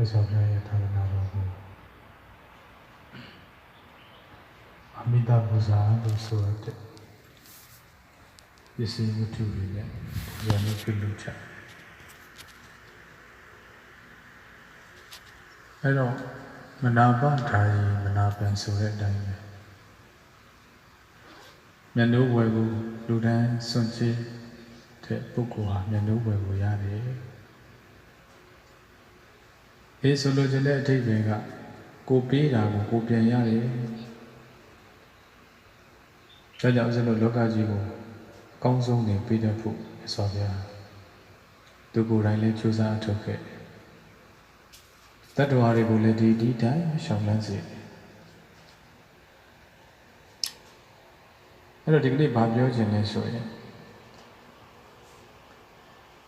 မြတ်စွာဘုရားရဲ့သာသနာတော်ကိုအမိတာပူဇာလို့ဆိုရတဲ့ပစ္စည်းဝတ္ထုတွေနဲ့ဉာဏ်နဲ့ပြုလုပ်ချအဲ့တော့မနာပဓာယီမနာပန်ဆိုတဲ့အတိုင်းပဲမျက်နှိုးဝယ်ကိုလူတန်းစွန့်ကြည့်တဲ့ပုဂ္ဂိုလ်ဟာမျက်နှိုးဝယ်ကိုရတယ် အေးဆိုလိုချင်တဲ့အဓိပ္ပာယ်ကကိုပေးတာကိုကိုပြန်ရတယ်ဒါကြောင့်ဦးဇင်းတို့လောကကြီးကိုအကောင်းဆုံးနေပေးတတ်ဖို့ဆိုပါဗျာသူကိုယ်တိုင်လည်းကြိုးစားအထောက်ခဲ့တတ္တဝါတွေကိုလည်းဒီဒီတိုင်းရှောင်လန်းစေအဲ့တော့ဒီကနေ့ဘာပြောချင်လဲဆိုရင်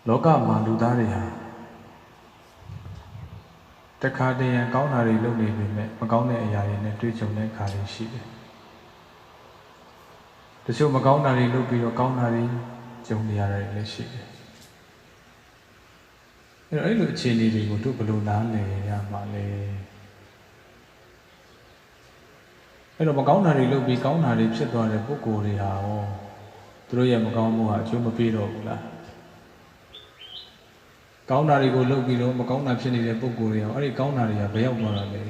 လောကမှာလူသားတွေဟာ တခါတည်းရန်ကောင်းတာတွေလုပ်နေပေမဲ့မကောင်းတဲ့အရာတွေနဲ့တွေ့ကြုံတဲ့အခါတွေရှိတယ်။တချို့မကောင်းတာတွေလုပ်ပြီးတော့ကောင်းတာတွေကြုံနေရတာတွေလည်းရှိတယ်။အဲ့တော့အဲ့လိုအခြေအနေတွေကိုတို့ဘယ်လိုနားလည်ရမှာလဲ။အဲ့တော့မကောင်းတာတွေလုပ်ပြီးကောင်းတာတွေဖြစ်သွားတဲ့ပုဂ္ဂိုလ်တွေဟာဟောသူတို့ရဲ့မကောင်းမှုဟာအကျိုးမပေးတော့ဘူးလား။ ကောင်းတာတွေကိုလုပ်ပြီးတော့မကောင်းတာဖြစ်နေတဲ့ပုံကိုယ်တွေအောင်အဲ့ဒီကောင်းတာတွေကဘယ်ရောက်သွားတာလဲ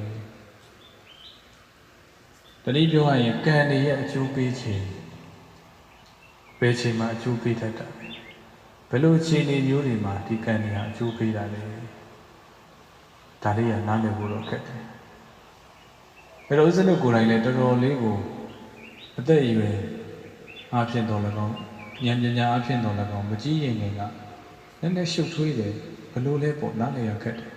တတိပြောရရင်ကံတွေရဲ့အကျိုးပေးခြင်းဘယ်ချိန်မှာအကျိုးပေးတတ်တာလဲဘယ်လိုအခြေအနေမျိုးတွေမှာဒီကံတွေဟာအကျိုးပေးတာလဲဒါလေးကနားလည်ဖို့တော့ခက်တယ်အဲ့တော့ဦးဇင်းတို့ကိုယ်တိုင်လည်းတော်တော်လေးကိုအသက်အရွယ်အားဖြင့်တော်လည်းကောင်းဉာဏ်ပညာအားဖြင့်တော်လည်းကောင်းမကြည့်ရင်ငယ်ကနည်းနည်းရှုပ်ထွေးတယ် ဘလို့လဲပေါ့နားလည်ရခက်တယ်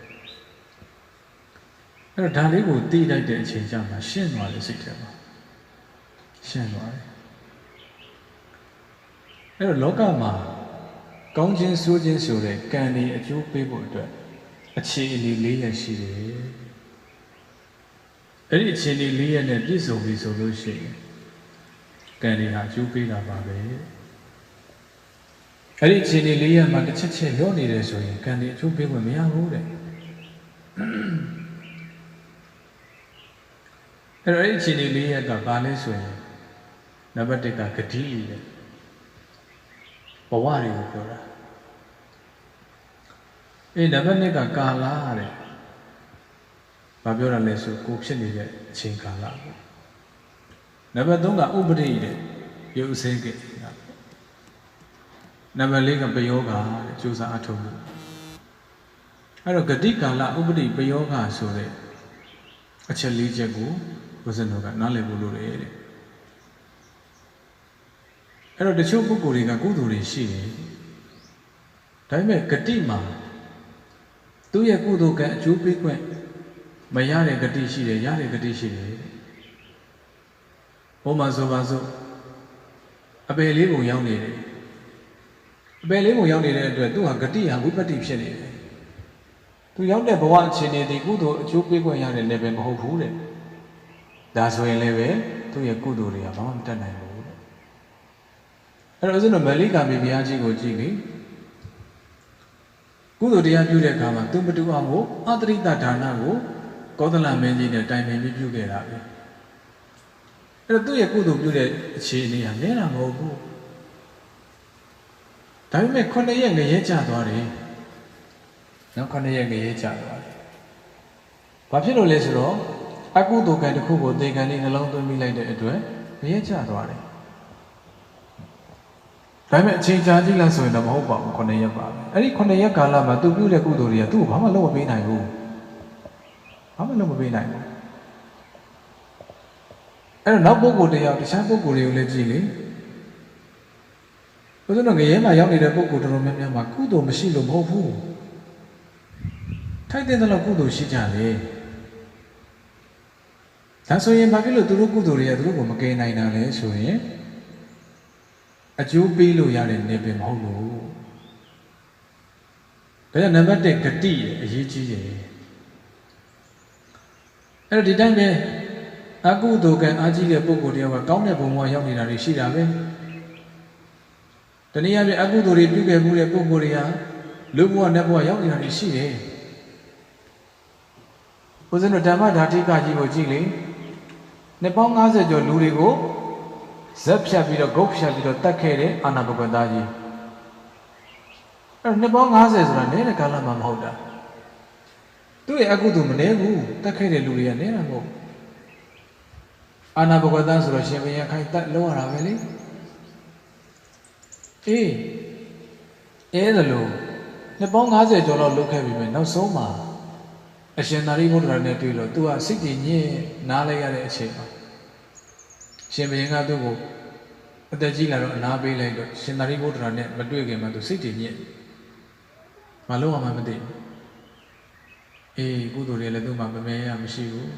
အဲ့တော့ဒါလေးကိုသိလိုက်တဲ့အချိန်ကျမှရှင်းသွားတယ်စိတ်ထဲမှာရှင်းသွားတယ်အဲ့တော့လောကမှာကောင်းခြင်းဆိုးခြင်းဆိုတဲ့ကံတွေအကျိုးပေးဖို့အတွက်အခြေအနေ၄ရက်ရှိတယ်အဲ့ဒီအခြေအနေ၄ရက်နဲ့ပြည့်စုံပြီဆိုလို့ရှိရင်ကံတွေဟာအကျိုးပေးတာပါပဲ အဲ့ဒီအခြေအနေလေးရက်မှာတစ်ချက်ချက်ရော့နေတယ်ဆိုရင်ကံဒီအကျိုးပေးခွင့်မရဘူးတဲ့အဲ့တော့အဲ့ဒီအခြေအနေလေးရက်ကဘာလဲဆိုရင်နံပါတ်1ကဂတိတဲ့ဘဝတွေကိုပြောတာအေးနံပါတ်2ကကာလတဲ့ဘာပြောတာလဲဆိုကိုဖြစ်နေတဲ့အချိန်ကာလပေါ့နံပါတ်3ကဥပဒိတဲ့ရုပ်စင်းကိစ္စ နံပါတ်၄ကပယောဂတဲ့ကြိုးစားအထောက်မှုအဲ့တော့ဂတိကာလဥပတိပယောဂဆိုတဲ့အချက်၄ချက်ကိုဘုဇင်တော်ကနားလည်ဖို့လိုတယ်တဲ့အဲ့တော့တချို့ပုဂ္ဂိုလ်တွေကကုသိုလ်တွေရှိတယ်ဒါပေမဲ့ဂတိမှာသူ့ရဲ့ကုသိုလ်ကံအကျိုးပေးခွင့်မရတဲ့ဂတိရှိတယ်ရတဲ့ဂတိရှိတယ်ဘုမဆိုပါစို့အပယ်လေးပုံရောက်နေတယ် အပယ်လေးကိုရောက်နေတဲ့အတွက်သူဟာဂတိဟာဝိပတ္တိဖြစ်နေတယ်။သူရောက်တဲ့ဘဝအခြေအနေဒီကုသိုလ်အကျိုးပေးခွင့်ရတဲ့ level မဟုတ်ဘူးတဲ့။ဒါဆိုရင်လည်းပဲသူ့ရဲ့ကုသိုလ်တွေကဘာမှမတတ်နိုင်ဘူးတဲ့။အဲ့တော့ဦးဇင်းတို့မလိကာမေဘုရားကြီးကိုကြည့်လေ။ကုသိုလ်တရားပြုတဲ့အခါမှာသူမတူအောင်ကိုအတရိတဒါနကိုကောသလမင်းကြီးနဲ့တိုင်ပင်ပြီးပြုခဲ့တာပဲ။အဲ့တော့သူ့ရဲ့ကုသိုလ်ပြုတဲ့အခြေအနေကနည်းတာမဟုတ်ဘူး။ ဒါပေမဲ့9ရက်ငရဲကျသွားတယ်နော်9ရက်ငရဲကျသွားတယ်ဘာဖြစ်လို့လဲဆိုတော့အကုသိုလ်ကံတစ်ခုကိုသေကံလေးနှလုံးသွင်းမိလိုက်တဲ့အတွက်ငရဲကျသွားတယ်ဒါပေမဲ့အချိန်ကြာကြည့်လိုက်ဆိုရင်တော့မဟုတ်ပါဘူး9ရက်ပါပဲအဲ့ဒီ9ရက်ကာလမှာသူပြုတဲ့ကုသိုလ်တွေကသူ့ကိုဘာမှလုပ်မပေးနိုင်ဘူးဘာမှလုပ်မပေးနိုင်ဘူးအဲ့တော့နောက်ပုဂ္ဂိုလ်တယောက်တခြားပုဂ္ဂိုလ်တွေကိုလည်းကြည့်လေ ဘုရားတော်ငရဲမှာရောက်နေတဲ့ပုဂ္ဂိုလ်တော်တော်များများမှာကုသိုလ်မရှိလို့မဟုတ်ဘူးထိုက်တဲ့လောက်ကုသိုလ်ရှိကြလေဒါဆိုရင်ဘာဖြစ်လို့သူတို့ကုသိုလ်တွေကသူတို့ကိုမကယ်နိုင်တာလဲဆိုရင်အကျိုးပေးလို့ရတဲ့နေပင်မဟုတ်လို့ဒါကြောင့်နံပါတ်1ဂတိရဲ့အရေးကြီးတယ်အဲ့တော့ဒီတိုင်းပဲအကုသိုလ်ကံအားကြီးတဲ့ပုဂ္ဂိုလ်တယောက်ကကောင်းတဲ့ဘုံဘဝရောက်နေတာတွေရှိတာပဲ တနည်းအားဖြင့်အကုသိုလ်တွေပြုခဲ့မှုတဲ့ပုဂ္ဂိုလ်တွေဟာလူဘဝနတ်ဘဝရောက်နေတာတွေရှိတယ်ဦးဇင်းတို့ဓမ္မဓာတိကကြီးကိုကြည့်လေနှစ်ပေါင်း90ကျော်လူတွေကိုဇက်ဖြတ်ပြီးတော့ဂုတ်ဖြတ်ပြီးတော့တတ်ခဲ့တဲ့အာနာဘဂဝတာကြီးအဲ့တော့နှစ်ပေါင်း90ဆိုတာနည်းတဲ့ကာလမှမဟုတ်တာသူ့ရဲ့အကုသိုလ်မနည်းဘူးတတ်ခဲ့တဲ့လူတွေကနည်းတာမဟုတ်ဘူးအာနာဘဂဝတာဆိုတော့ရှင်ဘုရင်ခိုင်တတ်လောက်ရတာပဲလေ အေးအဲဒါလို့နှစ်ပေါင်း90ကျော်လောက်လုပ်ခဲ့ပြီမယ်နောက်ဆုံးမှာအရှင်သာရိပုတ္တရာနဲ့တွေ့လို့သူကစိတ်တည်ညစ်နားလိုက်ရတဲ့အချိန်မှာရှင်ဘုရင်ကသူ့ကိုအသက်ကြီးလာတော့အနာပေးလိုက်တော့ရှင်သာရိပုတ္တရာနဲ့မတွေ့ခင်မှာသူစိတ်တည်ညစ်မလို့မှမသိဘူးအေးကုသိုလ်တွေလည်းသူ့မှာမမဲရမရှိဘူး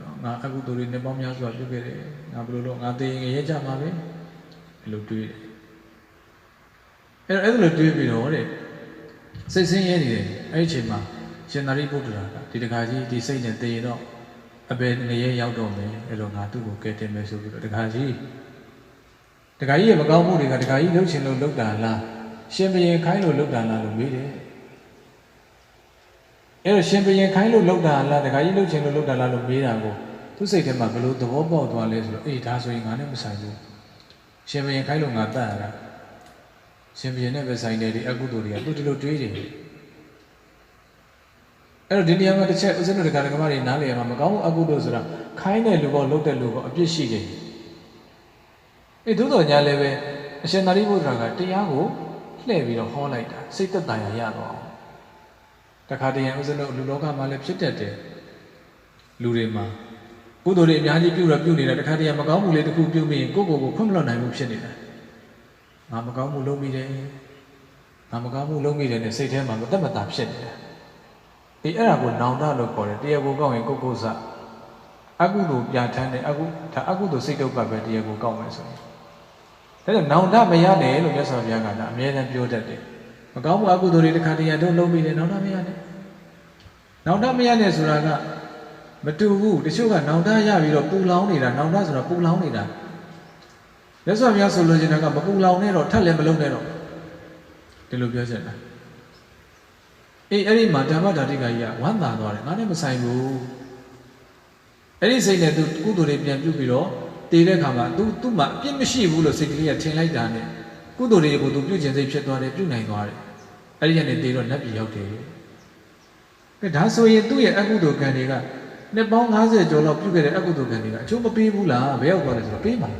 နော်ငါအကုသိုလ်တွေနှစ်ပေါင်းများစွာပြုခဲ့တယ်ငါဘယ်လိုလုပ်ငါသိရင်ရဲကြမှာပဲအဲ့လိုတွေးတယ် အဲ့တော့အဲ့လိုတွေးပြီးတော့တဲ့စိတ်ဆင်းရဲနေတယ်အဲ့ဒီအချိန်မှာရှင်သာရိပုတ္တရာကဒီတခါကြီးဒီစိတ်နဲ့တည်ရင်တော့အပေငရဲရောက်တော့မယ်အဲ့လိုငါသူ့ကိုကဲတင်မယ်ဆိုပြီးတော့တခါကြီးတခါကြီးရဲ့မကောင်းမှုတွေကတခါကြီးလှုပ်ရှင်လို့လှုပ်တာလားရှင်ဘရင်ခိုင်းလို့လှုပ်တာလားလို့မေးတယ်အဲ့တော့ရှင်ဘရင်ခိုင်းလို့လှုပ်တာလားတခါကြီးလှုပ်ရှင်လို့လှုပ်တာလားလို့မေးတာကိုသူ့စိတ်ထဲမှာဘယ်လိုသဘောပေါက်သွားလဲဆိုတော့အေးဒါဆိုရင်ငါနဲ့မဆိုင်ဘူးရှင်ဘရင်ခိုင်းလို့ငါတတ်ရတာ ရှင်ဘရင်နဲ့ပဲဆိုင်တယ်ဒီအကုသိုလ်တွေကသူဒီလိုတွေးတယ်အဲ့တော့ဒီနေရာမှာတစ်ချက်ဦးဇင်းတို့တရားဓမ္မတွေနားလည်ရမှာမကောင်းဘူးအကုသိုလ်ဆိုတာခိုင်းတဲ့လူကောလှုပ်တဲ့လူကောအပြစ်ရှိတယ်အေးသို့တော်ညာလည်းပဲအရှင်သာရိပုတ္တရာကတရားကိုလှည့်ပြီးတော့ဟောလိုက်တာစိတ်သက်သာရရတော့အောင်တခါတည်းရဦးဇင်းတို့လူလောကမှာလည်းဖြစ်တတ်တယ်လူတွေမှာကုသိုလ်တွေအများကြီးပြုတော့ပြုနေတာတခါတည်းရမကောင်းမှုလေးတစ်ခုပြုမိရင်ကိုယ့်ကိုယ်ကိုခွင့်မလွတ်နိုင်ဘူးဖြစ်နေတာ ငါမကောင်းမှုလုပ်မိတယ်ငါမကောင်းမှုလုပ်မိတယ်နဲ့စိတ်ထဲမှာမသက်မသာဖြစ်နေတာအေးအဲ့ဒါကိုနောင်တလို့ခေါ်တယ်တရားကိုကောက်ရင်ကိုယ့်ကိုယ်စအကုသိုလ်ပြဋ္ဌာန်းတယ်အကုဒါအကုသိုလ်စိတ်ဒုက္ခပဲတရားကိုကောက်မယ်ဆိုရင်ဒါကြောင့်နောင်တမရနဲ့လို့မြတ်စွာဘုရားကလည်းအမြဲတမ်းပြောတတ်တယ်မကောင်းမှုအကုသိုလ်တွေတစ်ခါတည်းရတော့လုံးမိတယ်နောင်တမရနဲ့နောင်တမရနဲ့ဆိုတာကမတူဘူးတချို့ကနောင်တရပြီးတော့ပူလောင်နေတာနောင်တဆိုတာပူလောင်နေတာ မြတ်စွာဘုရားဆိုလိုချင်တာကမပူလောင်နဲ့တော့ထက်လည်းမလုံးနဲ့တော့ဒီလိုပြောချင်တာအေးအဲ့ဒီမှာဓမ္မဓာတိကကြီးကဝမ်းသာသွားတယ်ငါနဲ့မဆိုင်ဘူးအဲ့ဒီစိတ်နဲ့သူကုသိုလ်တွေပြန်ပြုပြီးတော့တည်တဲ့အခါမှာ तू သူ့မှာအပြစ်မရှိဘူးလို့စိတ်ကလေးကထင်လိုက်တာနဲ့ကုသိုလ်တွေကို तू ပြုကျင်စိတ်ဖြစ်သွားတယ်ပြုနိုင်သွားတယ်အဲ့ဒီကနေတည်တော့နတ်ပြည်ရောက်တယ်ကဲဒါဆိုရင်သူ့ရဲ့အကုသိုလ်ကံတွေကနှစ်ပေါင်း90ကျော်လောက်ပြုခဲ့တဲ့အကုသိုလ်ကံတွေကအကျိုးမပေးဘူးလားဘယ်ရောက်သွားလဲဆိုတော့ပေးပါ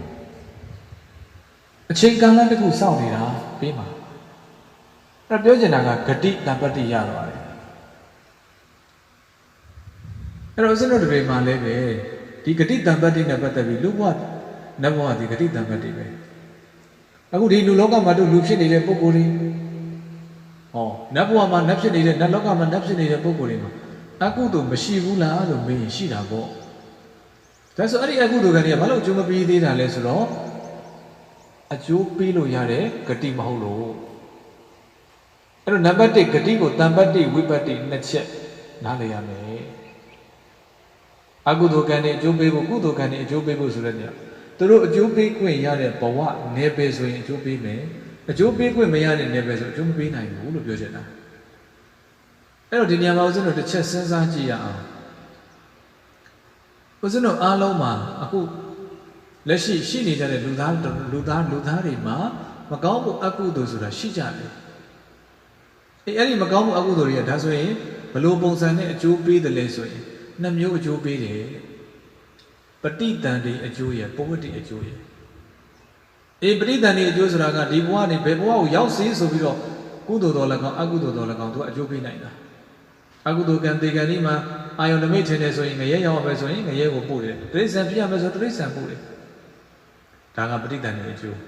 အချိန်ကာလတစ်ခုစောင့်နေတာပေးပါအဲ့ပြောချင်တာကဂတိတံပတ္တိရသွားတယ်အဲ့တော့ဦးဇင်းတို့တွေမှာလည်းပဲဒီဂတိတံပတ္တိနဲ့ပတ်သက်ပြီးလူဘဝနတ်ဘဝဒီဂတိတံပတ္တိပဲအခုဒီလူလောကမှာတို့လူဖြစ်နေတဲ့ပုဂ္ဂိုလ်တွေဟောနတ်ဘဝမှာနတ်ဖြစ်နေတဲ့နတ်လောကမှာနတ်ဖြစ်နေတဲ့ပုဂ္ဂိုလ်တွေမှာအကုသိုလ်မရှိဘူးလားလို့မေးရင်ရှိတာပေါ့ဒါဆိုအဲ့ဒီအကုသိုလ်ကလေးကဘာလို့အကျိုးမပေးသေးတာလဲဆိုတော့ အကျိုးပေးလို့ရတဲ့ဂတိမဟုတ်လို့အဲ့တော့နံပါတ်1ဂတိကိုတံပတ္တိဝိပတ္တိနှစ်ချက်နားလည်ရမယ်အကုသိုလ်ကံတွေအကျိုးပေးဖို့ကုသိုလ်ကံတွေအကျိုးပေးဖို့ဆိုတဲ့နေရာသူတို့အကျိုးပေးခွင့်ရတဲ့ဘဝနယ်ပယ်ဆိုရင်အကျိုးပေးမယ်အကျိုးပေးခွင့်မရတဲ့နယ်ပယ်ဆိုအကျိုးမပေးနိုင်ဘူးလို့ပြောချင်တာအဲ့တော့ဒီနေရာမှာဦးဇင်းတို့တစ်ချက်စဉ်းစားကြည့်ရအောင်ဦးဇင်းတို့အားလုံးမှာအခု လက်ရှိရှိနေကြတဲ့လူသားလူသားလူသားတွေမှာမကောင်းမှုအကုသိုလ်ဆိုတာရှိကြတယ်အေးအဲ့ဒီမကောင်းမှုအကုသိုလ်တွေကဒါဆိုရင်ဘလို့ပုံစံနဲ့အကျိုးပေးတယ်လဲဆိုရင်နှစ်မျိုးအကျိုးပေးတယ်ပဋိတန်တိအကျိုးရယ်ပဝတ္တိအကျိုးရယ်အေးပဋိတန်တိအကျိုးဆိုတာကဒီဘဝနေဘယ်ဘဝကိုရောက်စေဆိုပြီးတော့ကုသိုလ်တော်လည်းကောင်းအကုသိုလ်တော်လည်းကောင်းသူကအကျိုးပေးနိုင်တာအကုသိုလ်ကံတေကံဒီမှာအာယုန်နမိတ်ထင်တယ်ဆိုရင်ငရဲရောက်မယ်ဆိုရင်ငရဲကိုပို့တယ်တိရစ္ဆာန်ပြရမယ်ဆိုတိရစ္ဆာန်ပို့တယ် ဒါကပဋိတန်တိအကျိုး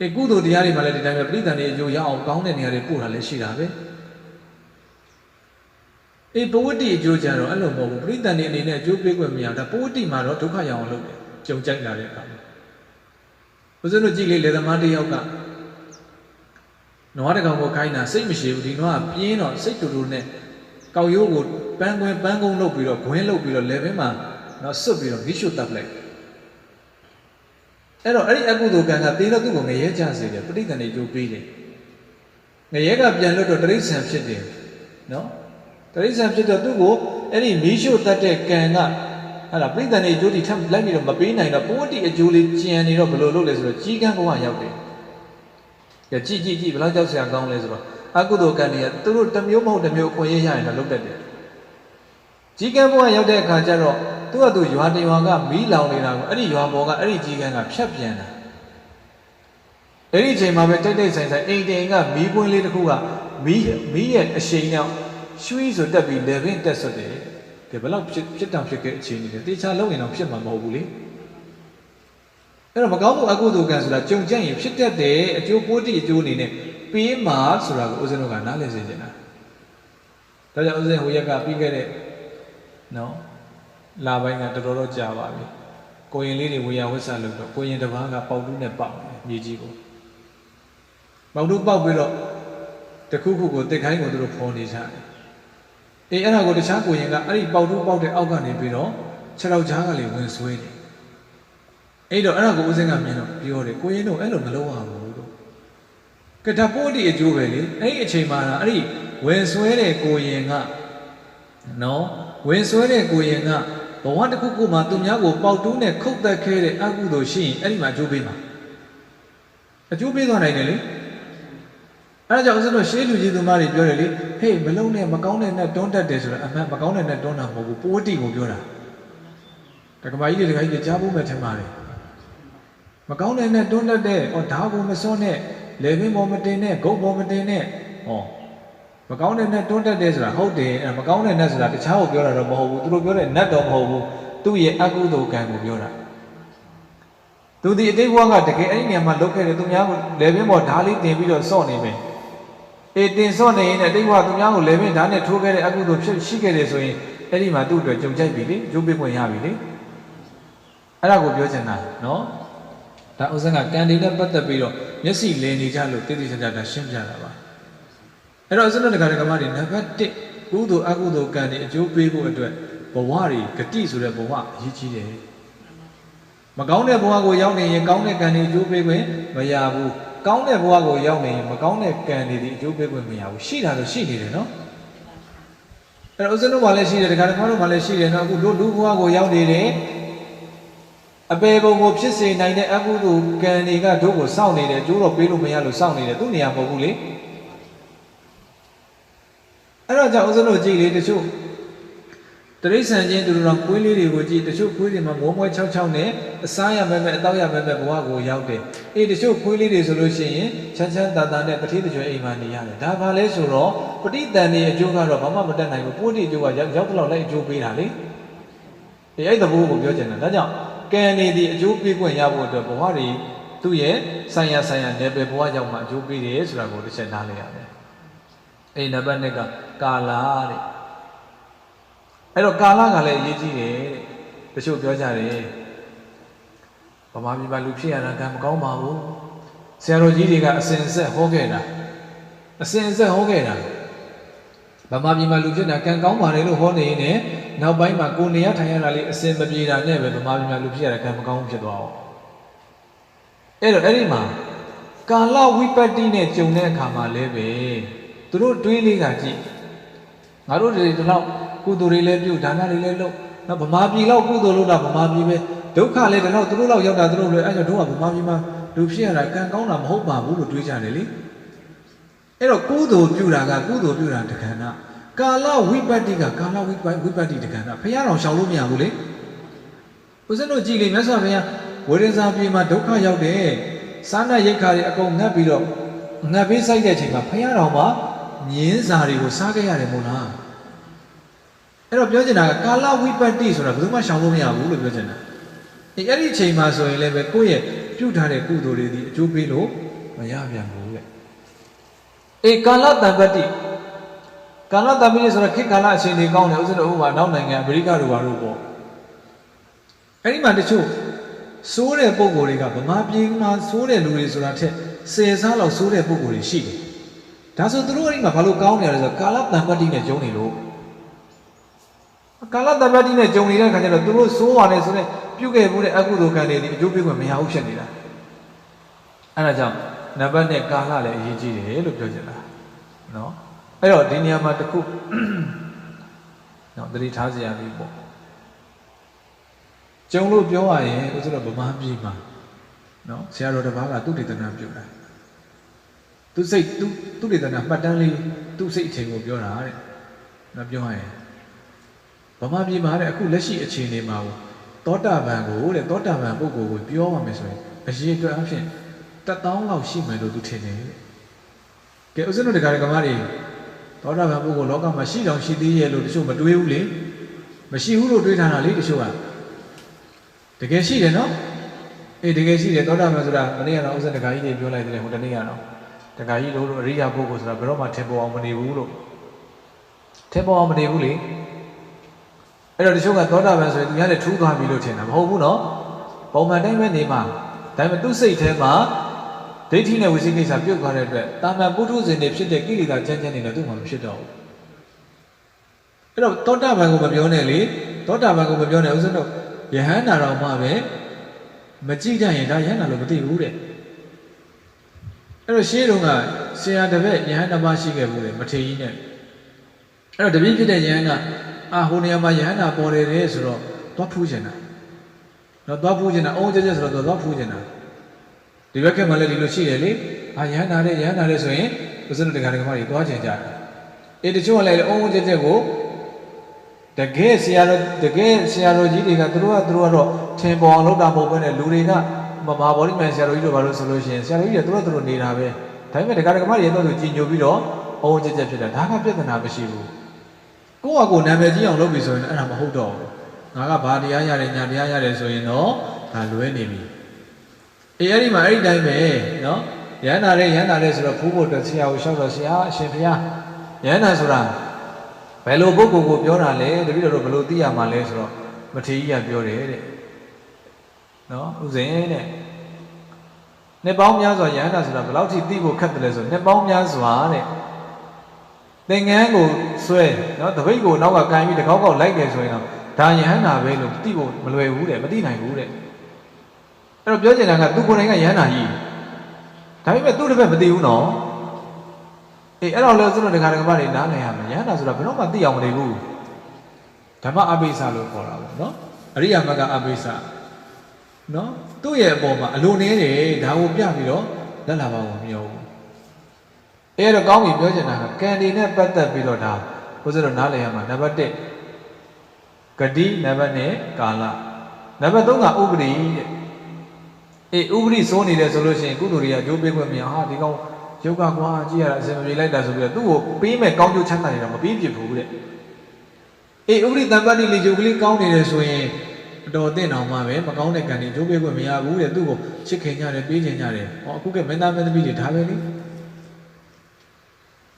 အေးကုသိုလ်တရားတွေမှာလည်းဒီတိုင်းပဲပဋိတန်တိအကျိုးရအောင်ကောင်းတဲ့နေရာတွေပို့တာလည်းရှိတာပဲအေးပဝတ္တိအကျိုးကြတော့အဲ့လိုမဟုတ်ဘူးပရိသတ်နေအနေနဲ့အကျိုးပေးခွင့်မရဘူးဒါပဝတ္တိမှာတော့ဒုက္ခရအောင်လုပ်တယ်ကြုံကြိုက်လာတဲ့အခါမှာဦးဇင်းတို့ကြည့်လေလေသမားတစ်ယောက်ကနွားတကောင်ကိုခိုင်းတာစိတ်မရှိဘူးဒီနွားကပြင်းတော့စိတ်တူတူနဲ့ကောက်ရိုးကိုပန်းကွင်းပန်းကုန်းလုပ်ပြီးတော့ဂွင်းလုပ်ပြီးတော့လေဘင်းမှာနော်စွတ်ပြီးတော့မိရှုတပ်လိုက် အဲ့တော့အဲ့ဒီအကုသိုလ်ကံကတေးတော့သူ့ကိုငရဲကြစေတယ်ပဋိသန္ဓေကျိုးပေးတယ်ငရဲကပြန်လို့တော့တရိษံဖြစ်တယ်နော်တတရိစ္ဆာန်ဖြစ်တော့သူ့ကိုအဲ့ဒီမီးရှို့တတ်တဲ့ကံကအဲ့ဒါပြိတ္တန်နေအကျိုးတီထပ်လိုက်ပြီးတော့မပေးနိုင်တော့ပိုးတိအကျိုးလေးကျန်နေတော့ဘယ်လိုလုပ်လဲဆိုတော့ကြီးကန်းဘဝရောက်တယ်။ကြည့်ကြည့်ကြည့်ဘယ်လောက်ကြောက်စရာကောင်းလဲဆိုတော့အကုသိုလ်ကံတွေကသူတို့တစ်မျိုးမဟုတ်တစ်မျိုးအခွင့်အရေးရရင်တော့လုပ်တတ်တယ်။ကြီးကန်းဘဝရောက်တဲ့အခါကျတော့ သူ့ကသူရွာတရွာကမီးလောင်နေတာကိုအဲ့ဒီရွာပေါ်ကအဲ့ဒီကြီးကန်းကဖြတ်ပြန်တာ။အဲ့ဒီအချိန်မှာပဲတိတ်တိတ်ဆိုင်ဆိုင်အိမ်တိမ်ကမီးပွင့်လေးတစ်ခုကမီးမီးရဲ့အရှိန်ကြောင့်ရွှီးဆိုတက်ပြီးလေပင်တက်ဆွတ်တယ်။ဒီဘယ်လောက်ဖြစ်ဖြစ်တောင်ဖြစ်ခဲ့အခြေအနေလဲတေချာလုံးရင်တော့ဖြစ်မှာမဟုတ်ဘူးလေ။အဲ့တော့မကောင်းမှုအကုသိုလ်ကံဆိုတာကြုံကြံ့ရင်ဖြစ်တတ်တယ်အကျိုးပိုးတိအကျိုးအနေနဲ့ပေးမှာဆိုတာကိုဦးဇင်းတို့ကနားလည်စေချင်တာ။ဒါကြောင့်ဦးဇင်းဟိုရက်ကပြီးခဲ့တဲ့နော် လာပိုင်းကတော်တော်တော့ကြာပါပြီ။ကိုရင်လေးတွေဝေယဝဆလုပ်တော့ကိုရင်တစ်ပါးကပေါက်တူးနဲ့ပေါက်တယ်မြေကြီးကို။ပေါက်တူးပေါက်ပြီးတော့တစ်ခုခုကိုတစ်ခိုင်းကိုသူတို့ဖော်နေကြတယ်။အေးအဲ့ဒါကိုတခြားကိုရင်ကအဲ့ဒီပေါက်တူးပေါက်တဲ့အောက်ကနေပြီးတော့ခြေထောက်ကြားကလေးဝင်ဆွဲတယ်။အဲ့တော့အဲ့ဒါကိုဦးစင်းကမြင်တော့ပြောတယ်ကိုရင်တို့အဲ့လိုမလုပ်ရဘူးလို့။ကတပိုးတိအကျိုးပဲလေ။အဲ့ဒီအချိန်မှာအဲ့ဒီဝင်ဆွဲတဲ့ကိုရင်ကနော်ဝင်ဆွဲတဲ့ကိုရင်က ဘဝတစ်ခုခုမှာသူများကိုပေါက်တူးနဲ့ခုတ်သက်ခဲ့တဲ့အကုသိုလ်ရှိရင်အဲ့ဒီမှာအကျိုးပေးမှာ။အကျိုးပေးသွားနိုင်တယ်လေ။အဲဒါကြောင့်ဦးဇင်းတို့ရှေးလူကြီးသူမတွေပြောတယ်လေဟေးမလုံးနဲ့မကောင်းတဲ့နဲ့တွန်းတတ်တယ်ဆိုတာအမှန်မကောင်းတဲ့နဲ့တွန်းတာမဟုတ်ဘူးပိုးတိကိုပြောတာတက္ကမကြီးတွေတက္ကကြီးတွေကြားဖို့မဲ့ထင်ပါတယ်မကောင်းတဲ့နဲ့တွန်းတတ်တဲ့ဟောဓာကိုမစွန်းနဲ့လေမင်းပေါ်မတင်နဲ့ဂုတ်ပေါ်မတင်နဲ့ဟော မကောင်းတဲ့နဲ့တွန်းတတ်တယ်ဆိုတာဟုတ်တယ်အဲမကောင်းတဲ့နဲ့ဆိုတာတခြားကိုပြောတာတော့မဟုတ်ဘူးသူတို့ပြောတဲ့နတ်တော့မဟုတ်ဘူးသူ့ရဲ့အကုသိုလ်ကံကိုပြောတာသူဒီအတိတ်ဘဝကတကယ်အဲ့ဒီနေရာမှာလုတ်ခဲ့တယ်သူများကိုလေမင်းပေါ်ဓာလေးတင်ပြီးတော့စော့နေမယ်အေးတင်စော့နေရင်လည်းအတိတ်ဘဝသူများကိုလေမင်းဓာနဲ့ထိုးခဲ့တဲ့အကုသိုလ်ဖြစ်ရှိခဲ့တယ်ဆိုရင်အဲ့ဒီမှာသူ့အတွက်ကြုံကြိုက်ပြီလေကျိုးပေးခွင့်ရပြီလေအဲ့ဒါကိုပြောချင်တာနော်ဒါဥစဉ်ကကံတွေနဲ့ပတ်သက်ပြီးတော့မျက်စိလည်နေကြလို့တည်တည်ချာချာဒါရှင်းပြတာပါ အဲ့တော့ဥစဉ်တို့တက္ကရာကမတွေနံပါတ်1ကုသိုလ်အကုသိုလ်ကံတွေအကျိုးပေးဖို့အတွက်ဘဝတွေဂတိဆိုတဲ့ဘဝအရေးကြီးတယ်မကောင်းတဲ့ဘဝကိုရောက်နေရင်ကောင်းတဲ့ကံတွေအကျိုးပေးခွင့်မရဘူးကောင်းတဲ့ဘဝကိုရောက်နေရင်မကောင်းတဲ့ကံတွေဒီအကျိုးပေးခွင့်မရဘူးရှိတာဆိုရှိနေတယ်နော်အဲ့တော့ဥစဉ်တို့ကလည်းရှိတယ်တက္ကရာကမတို့ကလည်းရှိတယ်နော်အခုတို့လူဘဝကိုရောက်နေတယ်အပေပုံကိုဖြစ်စေနိုင်တဲ့အကုသိုလ်ကံတွေကတို့ကိုစောင့်နေတယ်ကျိုးတော့ပေးလို့မရလို့စောင့်နေတယ်သူ့နေရာမဟုတ်ဘူးလေ အဲ့တော့ကြောင့်ဥစဉ်တို့ကြည့်လေတချို့တရိษံချင်းသူတို့တော့ကွေးလေးတွေကိုကြည့်တချို့ကွေးတွေမှာမုံမွဲ66နဲ့အစားရမဲ့မဲ့အတော့ရမဲ့မဲ့ဘဝကိုရောက်တယ်အေးတချို့ကွေးလေးတွေဆိုလို့ရှိရင်ချမ်းချမ်းသာသာနဲ့ပတိတကြွအိမ်မှာနေရတယ်ဒါဘာလဲဆိုတော့ပဋိတန်နေအကျိုးကတော့ဘာမှမတတ်နိုင်ဘူးပိုးတိအကျိုးကရောက်ရောက်တော့လိုက်အကျိုးပေးတာလေဒီအဲ့သဘောကိုပြောချင်တာဒါကြောင့်ကံနေဒီအကျိုးပေးခွင့်ရဖို့အတွက်ဘဝတွေသူ့ရဲ့ဆိုင်ရာဆိုင်ရာနယ်ပယ်ဘဝရောက်မှအကျိုးပေးတယ်ဆိုတာကိုတစ်ချက်နားလည်ရမယ် အိမ်နံပါတ်2ကကာလာတဲ့အဲ့တော့ကာလကလည်းအရေးကြီးတယ်တဲ့တချို့ပြောကြတယ်ဗမာပြည်မှာလူဖြစ်ရတာကံမကောင်းပါဘူးဆရာတော်ကြီးတွေကအစဉ်အဆက်ဟောခဲ့တာအစဉ်အဆက်ဟောခဲ့တာဗမာပြည်မှာလူဖြစ်တာကံကောင်းပါတယ်လို့ဟောနေရင်လည်းနောက်ပိုင်းမှာကိုနေရထိုင်ရတာလေးအစဉ်မပြေတာနဲ့ပဲဗမာပြည်မှာလူဖြစ်ရတာကံမကောင်းဖြစ်သွားအောင်အဲ့တော့အဲ့ဒီမှာကာလဝိပတ္တိနဲ့ကြုံတဲ့အခါမှာလည်းပဲ သူတို့တွေးလေးကကြည့်ငါတို့တွေဒီလောက်ကုသိုလ်တွေလည်းပြုဒါနတွေလည်းလုပ်နော်ဗမာပြည်လောက်ကုသိုလ်လုပ်တာဗမာပြည်ပဲဒုက္ခလည်းဒီလောက်သူတို့လောက်ရောက်တာသူတို့လည်းအဲ့ကြောင့်တို့ကဗမာပြည်မှာလူဖြစ်ရတာကံကောင်းတာမဟုတ်ပါဘူးလို့တွေးကြတယ်လေအဲ့တော့ကုသိုလ်ပြုတာကကုသိုလ်ပြုတာတက္ကနာကာလဝိပတ္တိကကာလဝိပဝိပတ္တိတက္ကနာဖះတော်ရှောင်လို့မရဘူးလေဦးဇင်းတို့ကြည်လေမြတ်စွာဘုရားဝိရဇာပြည်မှာဒုက္ခရောက်တယ်စားနပ်ရိက္ခာတွေအကုန်ငတ်ပြီးတော့ငတ်ပေးဆိုင်တဲ့အချိန်မှာဖះတော်မှာ မြင်းစာတွေကိုစားခဲ့ရတယ်မို့လားအဲ့တော့ပြောချင်တာကကာလဝိပတ္တိဆိုတာဘယ်သူမှရှောင်လို့မရဘူးလို့ပြောချင်တာအဲအဲ့ဒီအချိန်မှာဆိုရင်လည်းပဲကိုယ့်ရဲ့ပြုထားတဲ့ကုသိုလ်တွေဒီအကျိုးပေးလို့မရပြန်ဘူးတဲ့အေကာလတံပတ္တိကာလတံပတ္တိဆိုတာခေတ်ကာလအချိန်တွေကောင်းတယ်ဥစ္စာတို့ဥပမာနောက်နိုင်ငံအမေရိကတို့ဘာလို့ပေါ့အဲ့ဒီမှာတချို့စိုးတဲ့ပုံကိုယ်တွေကဗမာပြည်မှာစိုးတဲ့လူတွေဆိုတာထက်ဆယ်စားလောက်စိုးတဲ့ပုံကိုယ်တွေရှိတယ် ဒါဆိုသူတို့အဲ့ဒီမှာဘာလို့ကောင်းနေရလဲဆိုကာလတံပတ်တိနဲ့ဂျုံနေလို့ကာလတံပတ်တိနဲ့ဂျုံနေတဲ့ခါကျတော့သူတို့စိုးရတယ်ဆိုတော့ပြုခဲ့မှုတဲ့အကုသိုလ်ကံတွေဒီအကျိုးပေးခွင့်မရဘူးဖြစ်နေတာအဲ့ဒါကြောင့်နံပါတ်1ကာလလည်းအရေးကြီးတယ်လို့ပြောချင်တာနော်အဲ့တော့ဒီနေရာမှာတခုနော်တတိထားစရာလေးပေါ့ကျုံလို့ပြောရရင်ဥစ္စာဗမာပြည်မှာနော်ဆရာတော်တစ်ပါးကသူတေသနာပြုတာ သူစိတ်သူသူတည်တနာမှတ်တမ်းလေးသူစိတ်အချိန်ကိုပြောတာတဲ့နော်ပြောရရင်ဗမာပြည်မှာတဲ့အခုလက်ရှိအခြေအနေမှာသောတာပန်ကိုတဲ့သောတာပန်ပုဂ္ဂိုလ်ကိုပြောရမယ်ဆိုရင်အရေးအတွက်အဖြစ်တစ်တောင်းလောက်ရှိမယ်လို့သူထင်တယ်တဲ့ကဲဥစ္စာတို့တရားဓမ္မတွေသောတာပန်ပုဂ္ဂိုလ်လောကမှာရှိတော်ရှိသေးရဲ့လို့တချို့မတွေးဘူးလေမရှိဘူးလို့တွေးထားတာလေတချို့ကတကယ်ရှိတယ်နော်အေးတကယ်ရှိတယ်သောတာပန်ဆိုတာမနေ့ကတော့ဥစ္စာတခါကြီးတွေပြောလိုက်တယ်ဟိုတနေ့ကတော့ တခါကြီးတို့အရိယာပုဂ္ဂိုလ်ဆိုတာဘယ်တော့မှထင်ပေါ်အောင်မနေဘူးလို့ထင်ပေါ်အောင်မနေဘူးလေအဲ့တော့တချို့ကသောတာပန်ဆိုရင်သူများလည်းထူးသွားပြီလို့ထင်တာမဟုတ်ဘူးနော်ပုံမှန်တိုင်းပဲနေမှာဒါပေမဲ့သူ့စိတ်ထဲမှာဒိဋ္ဌိနဲ့ဝိသိကိစ္စပြုတ်သွားတဲ့အတွက်တာမန်ပုထုဇဉ်တွေဖြစ်တဲ့ကိလေသာကြမ်းကြမ်းတွေလည်းသူ့မှာမဖြစ်တော့ဘူးအဲ့တော့သောတာပန်ကိုမပြောနဲ့လေသောတာပန်ကိုမပြောနဲ့ဥစ္စာတော့ယဟန္တာတော်မှပဲမကြည့်ကြရင်ဒါယဟန္တာလို့မသိဘူးတဲ့ အဲ့တော့ရှေးတုန်းကဆရာတစ်ပည့်ယဟန္တာမရှိခဲ့ဘူးလေမထေကြီးနဲ့အဲ့တော့တပည့်ဖြစ်တဲ့ယဟန္တာအာဟိုနေရာမှာယဟန္တာပေါ်တယ်လေဆိုတော့သွားဖူးချင်တာတော့သွားဖူးချင်တာအုံးကျကျဆိုတော့သွားဖူးချင်တာဒီဘက်ကမှလည်းဒီလိုရှိတယ်လေအာရဟန္တာတဲ့ရဟန္တာတဲ့ဆိုရင်ဘုဇနတက္ကရာကမကြီးသွားကျင်ကြတယ်အေးတချို့ကလည်းအုံးကျက်ကျက်ကိုတကယ်ဆရာတော်တကယ်ဆရာတော်ကြီးတွေကသူတို့ကသူတို့ကတော့ထင်ပေါ်အောင်လုပ်တာမဟုတ်ဘဲနဲ့လူတွေက မမဘော်ဒီမန်ဆရာတော်ကြီးတို့ဘာလို့ဆိုလို့ရှိရင်ဆရာတော်ကြီးတွေသူတို့သူတို့နေတာပဲဒါပေမဲ့တက္ကရာကမကြီးတော့သူကြည်ညိုပြီးတော့အုံးကျက်ကျက်ဖြစ်တာဒါကပြဿနာမရှိဘူးကိုယ့်အကိုနာမည်ကြီးအောင်လုပ်ပြီဆိုရင်အဲ့ဒါမဟုတ်တော့ဘူးငါကဘာတရားရတယ်ညာတရားရတယ်ဆိုရင်တော့ဒါလွဲနေပြီအေးအဲ့ဒီမှာအဲ့ဒီတိုင်းပဲနော်ရဟန္တာတဲ့ရဟန္တာတဲ့ဆိုတော့ဖူးဖို့အတွက်ဆရာကိုလျှောက်တော့ဆရာအရှင်ဘုရားရဟန္တာဆိုတာဘယ်လိုပုဂ္ဂိုလ်ကိုပြောတာလဲတပည့်တော်တို့ဘယ်လိုသိရမှာလဲဆိုတော့မထေကြီးကပြောတယ်တဲ့ နော်ဥစဉ်တဲ့နှစ်ပေါင်းများစွာရဟန္တာဆိုတာဘယ်လောက်ထိသိဖို့ခက်တယ်လဲဆိုနှစ်ပေါင်းများစွာတဲ့သင်္ကန်းကိုဆွဲနော်တပိတ်ကိုနောက်ကကန်ပြီးတကောက်ကောက်လိုက်တယ်ဆိုရင်တော့ဒါယဟန္တာပဲလို့သိဖို့မလွယ်ဘူးတဲ့မသိနိုင်ဘူးတဲ့အဲ့တော့ပြောချင်တာကသူကိုယ်တိုင်ကရဟန္တာကြီးဒါပေမဲ့သူ့တစ်ဖက်မသိဘူးနော်အေးအဲ့တော့လည်းသူတို့တရားဓမ္မတွေနားလည်ရမယ်ရဟန္တာဆိုတာဘယ်တော့မှသိအောင်မနေဘူးဓမ္မအဘိဓါလို့ခေါ်တာပေါ့နော်အရိယာမကအဘိဓါ နော်သူ့ရဲ့အပေါ်မှာအလိုနေတယ်ဒါကိုပြပြီးတော့လက်လာပါဘူးမပြောဘူးအဲ့တော့ကောင်းပြီပြောချင်တာကကံဒီနဲ့ပတ်သက်ပြီးတော့ဒါဘုရားတို့နားလည်ရမှာနံပါတ်1ဂတိနံပါတ်2ကာလနံပါတ်3ကဥပရိတဲ့အေးဥပရိစိုးနေတယ်ဆိုလို့ရှိရင်ကုသိုလ်တွေကဂျိုးပေးခွင့်မရဟာဒီကောင်ယုတ်ကကွာကြည့်ရတာအစင်မပြေလိုက်တာဆိုပြီးတော့သူ့ကိုပေးမဲ့ကောင်းကျိုးချမ်းသာတွေတော့မပေးဖြစ်ဘူးတဲ့အေးဥပရိတံပတ္တိလေဂျိုကလေးကောင်းနေတယ်ဆိုရင် အတော်သင့်တော်မှာပဲမကောင်းတဲ့ကံတွေဂျိုးပေးခွင့်မရဘူးတဲ့သူ့ကိုချစ်ခင်ကြတယ်ပေးခင်ကြတယ်ဟောအခုကမင်းသားမင်းသမီးတွေဒါပဲလေ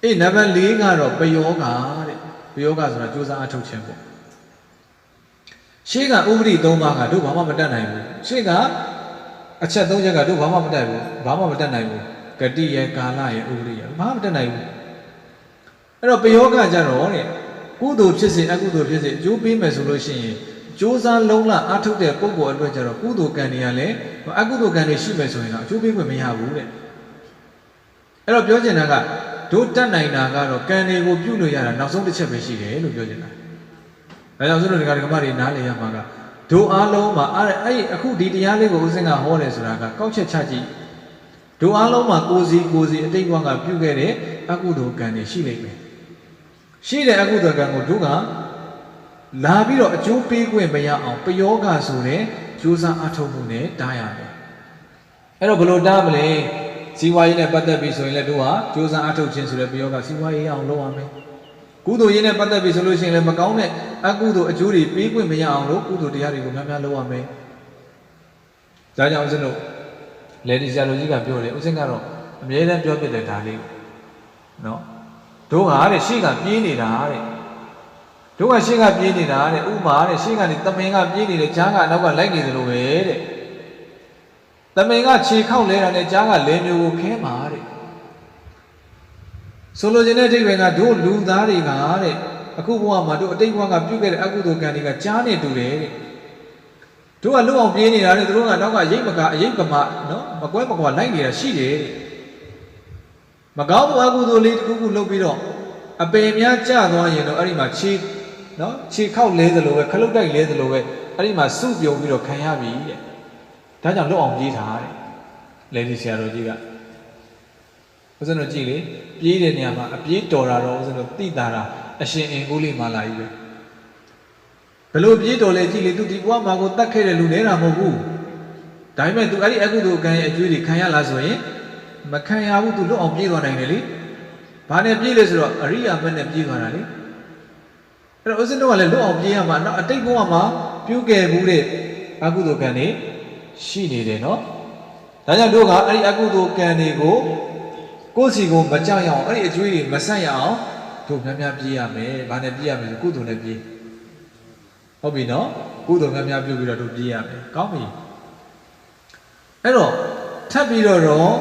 အေးနံပါတ်၄ကတော့ပယောဂတဲ့ပယောဂဆိုတာကြိုးစားအထုတ်ခြင်းပေါ့ရှေးကဥပရိ၃ပါးကတို့ဘာမှမတတ်နိုင်ဘူးရှေးကအချက်၃ချက်ကတို့ဘာမှမတတ်ဘူးဘာမှမတတ်နိုင်ဘူးဂတိရဲ့ကာလရဲ့ဥပရိရဲ့ဘာမှမတတ်နိုင်ဘူးအဲ့တော့ပယောဂကြတော့တဲ့ကုသိုလ်ဖြစ်စေအကုသိုလ်ဖြစ်စေအကျိုးပေးမယ်ဆိုလို့ရှိရင် ကြိုးစားလုံးလအားထုတ်တဲ့ပုဂ္ဂိုလ်အတွက်ကြတော့ကုသိုလ်ကံတွေကလည်းအကုသိုလ်ကံတွေရှိမယ်ဆိုရင်တော့အကျိုးပေးခွင့်မရဘူးတဲ့အဲ့တော့ပြောချင်တာကတို့တတ်နိုင်တာကတော့ကံတွေကိုပြုလို့ရတာနောက်ဆုံးတစ်ချက်ပဲရှိတယ်လို့ပြောချင်တာဒါကြောင့်ဆိုလို့ဒီကဓမ္မတွေနားလည်ရမှာကတို့အားလုံးမှာအဲ့အဲ့ဒီအခုဒီတရားလေးကိုဦးစင်းကဟောတယ်ဆိုတာကကောက်ချက်ချကြည့်တို့အားလုံးမှာကိုယ်စီကိုယ်စီအတိတ်ဘဝကပြုခဲ့တဲ့အကုသိုလ်ကံတွေရှိလိမ့်မယ်ရှိတဲ့အကုသိုလ်ကံကိုတို့က လာပြီးတော့အကျိုးပေးခွင့်မရအောင်ပယောဂဆိုတဲ့ကြိုးစားအထောက်မှုနဲ့တားရမယ်အဲ့တော့ဘယ်လိုတားမလဲစီဝါရေးနဲ့ပတ်သက်ပြီးဆိုရင်လည်းတို့ဟာကြိုးစားအထောက်ခြင်းဆိုတဲ့ပယောဂစီဝါရေးအောင်လုပ်ရမယ်ကုသိုလ်ရေးနဲ့ပတ်သက်ပြီးဆိုလို့ရှိရင်လည်းမကောင်းတဲ့အကုသိုလ်အကျိုးတွေပေးခွင့်မရအောင်လို့ကုသိုလ်တရားတွေကိုများများလုပ်ရမယ်ဒါကြောင့်ဦးဇင်းတို့လေဒီဆရာတော်ကြီးကပြောတယ်ဦးဇင်းကတော့အမြဲတမ်းပြောပြတဲ့ဒါလေးနော်တို့ဟာတဲ့ရှေ့ကပြေးနေတာတဲ့ တို့ကရှေ့ကပြေးနေတာတဲ့ဥမာတဲ့ရှေ့ကနေတမင်ကပြေးနေတယ်ကြားကအနောက်ကလိုက်နေတယ်လို့ပဲတဲ့တမင်ကခြေခောက်လဲတာနဲ့ကြားကလဲမျိုးကိုခဲမှာတဲ့ဆိုလိုချင်တဲ့အဓိပ္ပာယ်ကတို့လူသားတွေကတဲ့အခုဘဝမှာတို့အတိတ်ဘဝကပြုခဲ့တဲ့အကုသိုလ်ကံတွေကကြားနေတူတယ်တဲ့တို့ကလွတ်အောင်ပြေးနေတာတဲ့တို့ကနောက်ကရိတ်မကအရိတ်ပမနော်မကွဲမကွာလိုက်နေတာရှိတယ်တဲ့မကောင်းဘူးအကုသိုလ်လေးတစ်ခုခုလုပ်ပြီးတော့အပင်များကျသွားရင်တော့အဲ့ဒီမှာခြေ နော်ခြေခောက်လဲသလိုပဲခလုတ်တိုက်လဲသလိုပဲအဲ့ဒီမှာစုပြုံပြီးတော့ခံရပြီတဲ့ဒါကြောင့်လွတ်အောင်ပြေးတာတဲ့လေဒီဆရာတော်ကြီးကဦးဇင်းတို့ကြည့်လေပြေးတဲ့နေရာမှာအပြေးတော်တာတော့ဦးဇင်းတို့သိတာတာအရှင်အင်ကိုလေးမှလာကြီးပဲဘလို့ပြေးတော်လဲကြည့်လေသူဒီဘဝမှာကိုတတ်ခဲ့တဲ့လူနေတာမဟုတ်ဘူးဒါပေမဲ့ तू အဲ့ဒီအကုသိုလ်ကံရဲ့အကျွေးတွေခံရလားဆိုရင်မခံရဘူး तू လွတ်အောင်ပြေးသွားနိုင်တယ်လေဘာနဲ့ပြေးလဲဆိုတော့အရိယာမက်နဲ့ပြေးသွားတာလေ အဲ့တော့ဦးဇင်းတို့ကလည်းလွတ်အောင်ပြေးရမှာနော်အတိတ်ဘဝမှာပြုခဲ့မှုတဲ့အကုသိုလ်ကံတွေရှိနေတယ်နော်ဒါကြောင့်တို့ကအဲ့ဒီအကုသိုလ်ကံတွေကိုကိုယ့်စီကိုမကြောက်ရအောင်အဲ့ဒီအကျွေးတွေမဆက်ရအောင်တို့များများပြေးရမယ်ဘာနဲ့ပြေးရမလဲဆိုကုသိုလ်နဲ့ပြေးဟုတ်ပြီနော်ကုသိုလ်များများပြုပြီးတော့တို့ပြေးရမယ်ကောင်းပြီအဲ့တော့ထပ်ပြီးတော့တော့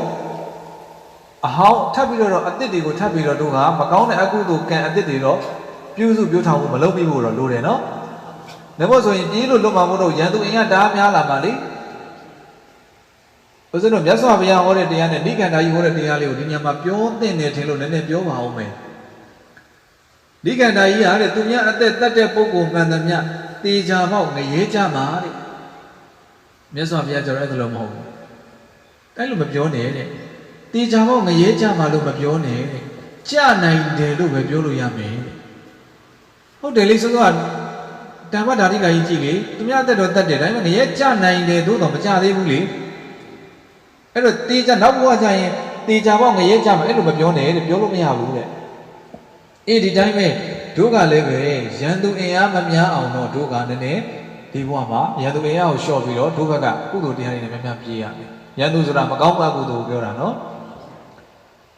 အဟောင်းထပ်ပြီးတော့တော့အစ်စ်တွေကိုထပ်ပြီးတော့တို့ကမကောင်းတဲ့အကုသိုလ်ကံအစ်စ်တွေတော့ ပြုစုပြုထောင်ဖို့မလုပ်မိဖို့တော့လိုတယ်နော်။ဒါမို့ဆိုရင်ပြေးလို့လွတ်မှာမဟုတ်တော့ရန်သူအင်ကဓာတ်များလာပါလေ။ဘုရားတို့မြတ်စွာဘုရားဟောတဲ့တရားနဲ့နိကန္ဓာကြီးဟောတဲ့တရားလေးကိုဒီညမှာပြောသင့်တယ်ထင်လို့နည်းနည်းပြောပါအောင်မယ်။နိကန္ဓာကြီးဟာတဲ့သူများအသက်တတ်တဲ့ပုဂ္ဂိုလ်မှန်သမျှတေချာပေါက်ငရဲကြမှာတဲ့။မြတ်စွာဘုရားကြော်ရဲတယ်လို့မဟုတ်ဘူး။အဲ့လိုမပြောနဲ့တဲ့။တေချာပေါက်ငရဲကြမှာလို့မပြောနဲ့တဲ့။ကြနိုင်တယ်လို့ပဲပြောလို့ရမယ်တဲ့။ ဟုတ်တယ်လေဆိုတော့ဓမ္မဓာတိကကြီးကြည့်လေသူများအသက်တော်တတ်တယ်ဒါပေမဲ့ငရဲကြနိုင်တယ်သို့တော့မကြသေးဘူးလေအဲ့တော့တေချာနောက်ဘဝကျရင်တေချာပေါက်ငရဲကြမှာအဲ့လိုမပြောနဲ့တဲ့ပြောလို့မရဘူးတဲ့အေးဒီတိုင်းပဲတို့ကလည်းပဲရန်သူအင်အားမများအောင်တော့တို့ကနည်းနည်းဒီဘဝမှာရန်သူအင်အားကိုလျှော့ပြီးတော့တို့ဘက်ကကုသိုလ်တရားတွေနဲ့များများပြေးရမယ်ရန်သူဆိုတာမကောင်းတဲ့အကုသိုလ်ကိုပြောတာနော်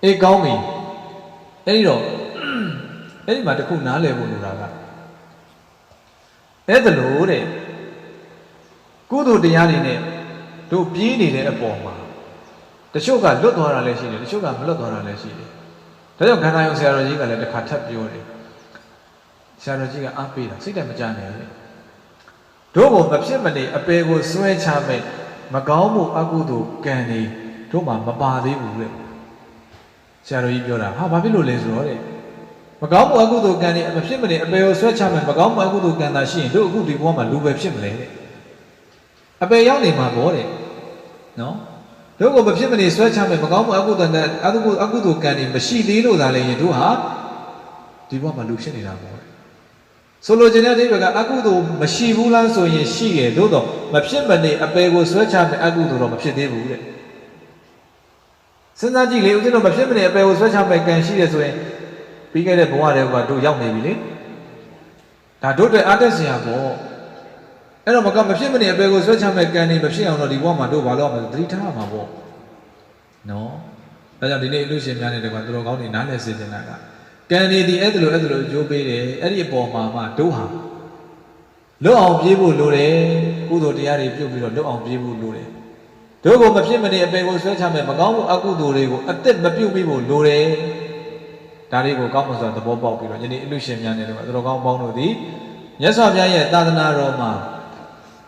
အေးကောင်းပြီအဲ့ဒီတော့ အဲ့ဒီမှာတခုနားလည်ဖို့လိုတာကအဲ့ဒါလို့တဲ့ကုသိုလ်တရားတွေနဲ့တို့ပြေးနေတဲ့အပေါ်မှာတချို့ကလွတ်သွားတာလည်းရှိတယ်တချို့ကမလွတ်သွားတာလည်းရှိတယ်ဒါကြောင့်ခန္ဓာယုံဆရာတော်ကြီးကလည်းတစ်ခါထပ်ပြောတယ်ဆရာတော်ကြီးကအားပေးတာစိတ်တမကြနဲ့တဲ့တို့ကိုမဖြစ်မနေအပေကိုစွဲချမဲ့မကောင်းမှုအကုသိုလ်ကံတွေတို့မှမပါသေးဘူးတဲ့ဆရာတော်ကြီးပြောတာဟာဘာဖြစ်လို့လဲဆိုတော့တဲ့ မကောင်းမှုအကုသိုလ်ကံတွေမဖြစ်မနေအပေကိုဆွဲချမဲ့မကောင်းမှုအကုသိုလ်ကံသာရှိရင်တို့အခုဒီဘဝမှာလူပဲဖြစ်မလဲတဲ့အပေရောက်နေမှာပေါ့တဲ့နော်တို့ကိုမဖြစ်မနေဆွဲချမဲ့မကောင်းမှုအကုသိုလ်ကအကုသိုလ်အကုသိုလ်ကံတွေမရှိသေးလို့သာလေရင်တို့ဟာဒီဘဝမှာလူဖြစ်နေတာပေါ့တဲ့ဆိုလိုချင်တဲ့အဓိပ္ပာယ်ကအကုသိုလ်မရှိဘူးလားဆိုရင်ရှိတယ်သို့တော့မဖြစ်မနေအပေကိုဆွဲချမဲ့အကုသိုလ်တော့မဖြစ်သေးဘူးတဲ့စဉ်းစားကြည့်လေဦးဇင်းတို့မဖြစ်မနေအပေကိုဆွဲချမဲ့ကံရှိတယ်ဆိုရင် ပြီးခဲ့တဲ့ဘဝတွေကတို့ရောက်နေပြီလေဒါတို့အတွက်အားတက်စရာပေါ့အဲ့တော့မကမဖြစ်မနေအပေကိုဆွဲချမဲ့ကံနေမဖြစ်အောင်တော့ဒီဘဝမှာတို့ဘာလို့အောင်လဲသတိထားရမှာပေါ့နော်ဒါကြောင့်ဒီနေ့လူရှင်များနေတဲ့ကွာသူတော်ကောင်းတွေနားလည်စေချင်တာကကံနေဒီအဲ့ဒါလိုအဲ့ဒါလိုအကျိုးပေးတယ်အဲ့ဒီအပေါ်မှာမှတို့ဟာလွတ်အောင်ပြေးဖို့လိုတယ်ကုသိုလ်တရားတွေပြုတ်ပြီးတော့လွတ်အောင်ပြေးဖို့လိုတယ်တို့ကိုမဖြစ်မနေအပေကိုဆွဲချမဲ့မကောင်းမှုအကုသိုလ်တွေကိုအသက်မပြုတ်ပြီးဖို့လိုတယ် ဒါတွေကိုကောင်းမွန်စွာသဘောပေါက်ပြီးတော့ယနေ့အလူရှင်များနေတဲ့ကွာသူတော်ကောင်းပေါင်းတို့သည်မြတ်စွာဘုရားရဲ့သာသနာတော်မှာ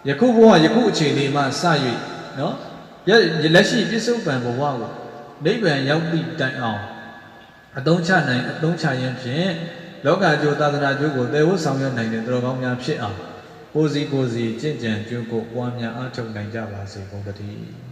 ယခုဘဝယခုအချိန်လေးမှစ၍နော်လက်ရှိပြစ္ဆုတ်ပံဘဝကိုနိဗ္ဗာန်ရောက်သည့်တိုင်အောင်အသုံးချနိုင်အသုံးချရင်းဖြင့်လောကကျိုးသာသနာကျိုးကိုတည်ဝတ်ဆောင်ရွက်နိုင်တဲ့သူတော်ကောင်းများဖြစ်အောင်ကိုယ်စီကိုယ်စီကြင်ကြံကြိုးကိုပွားများအားထုတ်နိုင်ကြပါစေကုန်သတည်း